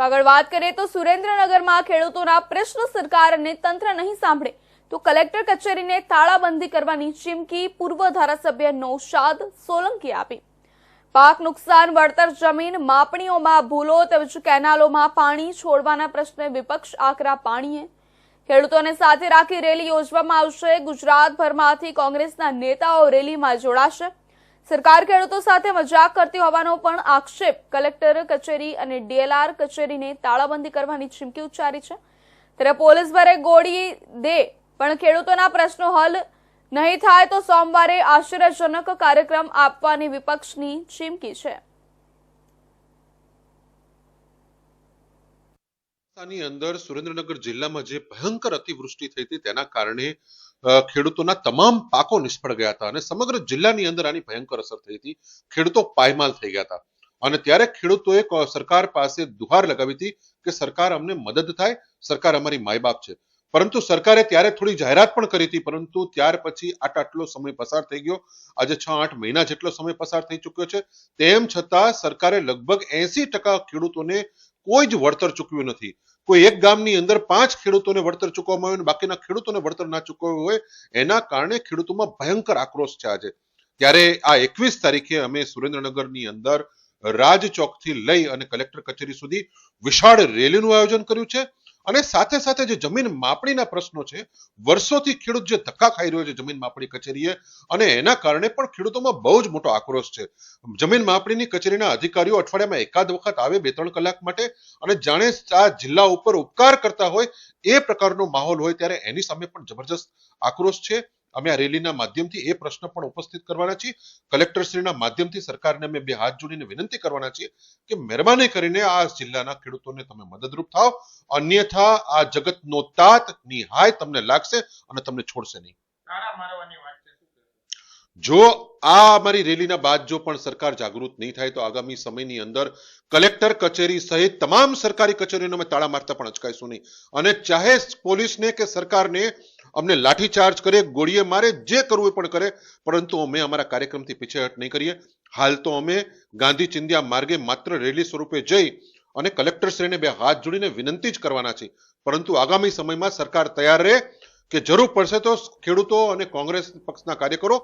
આગળ વાત કરીએ તો સુરેન્દ્રનગરમાં ખેડૂતોના પ્રશ્ન સરકાર અને તંત્ર નહીં સાંભળે તો કલેક્ટર કચેરીને તાળાબંધી કરવાની ચીમકી પૂર્વ ધારાસભ્ય નૌશાદ સોલંકી આપી. પાક નુકસાન, વળતર, જમીન માપણીઓમાં ભૂલો તેમજ કેનાલોમાં પાણી છોડવાના પ્રશ્ને વિપક્ષ આકરા પાણીએ. ખેડૂતોને સાથે રાખી રેલી યોજવામાં આવશે. ગુજરાતભરમાંથી કોંગ્રેસના નેતાઓ રેલીમાં જોડાશે. સરકાર ખેડૂતો સાથે મજાક કરતી હોવાનો પણ આક્ષેપ. કલેક્ટર કચેરી અને ડીએલઆર કચેરીને તાળાબંધી કરવાની ચીમકી ઉચ્ચારી છે. ત્યારે પોલીસ ભરે ગોળી દે, પણ ખેડૂતોના પ્રશ્નો હલ નહીં થાય તો સોમવારે આશ્ચર્યજનક કાર્યક્રમ આપવાની વિપક્ષની ચીમકી છે. ની અંદર સુરેન્દ્રનગર જિલ્લામાં જે ભયંકર અતિવૃષ્ટિ થઈ હતી, તેના કારણે ખેડૂતોના તમામ પાકો નિષ્ફળ ગયા હતા અને સમગ્ર જિલ્લાની અંદર આની ભયંકર અસર થઈ હતી. ખેડૂતો પાયમાલ થઈ ગયા હતા. અને ત્યારે ખેડૂતોએ સરકાર પાસે દુહાર લગાવી હતી કે સરકાર અમને મદદ થાય, સરકાર અમારી માય બાપ છે. પરંતુ સરકારે ત્યારે થોડી જાહેરાત પણ કરી હતી, પરંતુ ત્યાર પછી આટ આટલો સમય પસાર થઈ ગયો. આજે છ આઠ મહિના જેટલો સમય પસાર થઈ ચૂક્યો છે. તેમ છતાં સરકારે લગભગ એસી ટકા ખેડૂતોને કોઈ જ વળતર ચૂકવ્યું નથી. કોઈ એક ગામની અંદર પાંચ ખેડૂતોને વળતર ચૂકવવામાં આવ્યું બાકીના ખેડૂતોને વળતર ના ચૂકવ્યું હોય, એના કારણે ખેડૂતોમાં ભયંકર આક્રોશ છે આજે. ત્યારે આ એકવીસ તારીખે અમે સુરેન્દ્રનગરની અંદર રાજ ચોકથી લઈ અને કલેક્ટર કચેરી સુધી વિશાળ રેલીનું આયોજન કર્યું છે. અને સાથે સાથે જે જમીન માપણીના પ્રશ્નો છે, વર્ષોથી ખેડૂત જે ધક્કા ખાઈ રહ્યો છે જમીન માપણી કચેરીએ, અને એના કારણે પણ ખેડૂતોમાં બહુ જ મોટો આક્રોશ છે. જમીન માપણીની કચેરીના અધિકારીઓ અઠવાડિયામાં એકાદ વખત આવે બે ત્રણ કલાક માટે, અને જાણે આ જિલ્લા ઉપર ઉપકાર કરતા હોય, એ પ્રકારનો માહોલ હોય ત્યારે એની સામે પણ જબરજસ્ત આક્રોશ છે. અમે આ રેલીના માધ્યમથી એ પ્રશ્ન પણ ઉપસ્થિત કરવાના છીએ. કલેક્ટરશ્રીના માધ્યમથી સરકારને અમે બે હાથ જોડીને વિનંતી કરવાના છીએ કે મહેરબાની કરીને આ જિલ્લાના ખેડૂતોને તમે મદદરૂપ થાઓ. અન્યથા આ જગતનો તાત નિહાય તમને લાગશે અને તમને છોડશે નહીં? જો આ અમારી રેલીના બાદ જો પણ સરકાર જાગૃત નહીં થાય તો આગામી સમયની અંદર કલેક્ટર કચેરી સહિત તમામ સરકારી કચેરીઓને અમે તાળા મારતા પણ અચકાઈશું નહીં. અને ચાહે પોલીસને કે સરકારને અમને લાઠીચાર્જ કરે, ગોળીએ મારે, જે કરવું એ પણ કરે. પરંતુ અમે અમારા કાર્યક્રમથી પીછેહટ નહીં કરીએ. હાલ તો અમે ગાંધી ચિંધ્યા માર્ગે માત્ર રેલી સ્વરૂપે જઈ અને કલેક્ટરશ્રીને બે હાથ જોડીને વિનંતી જ કરવાના છે પરંતુ આગામી સમયમાં સરકાર તૈયાર રહે કે જરૂર પડશે તો ખેડૂતો અને કોંગ્રેસ પક્ષના કાર્યકરો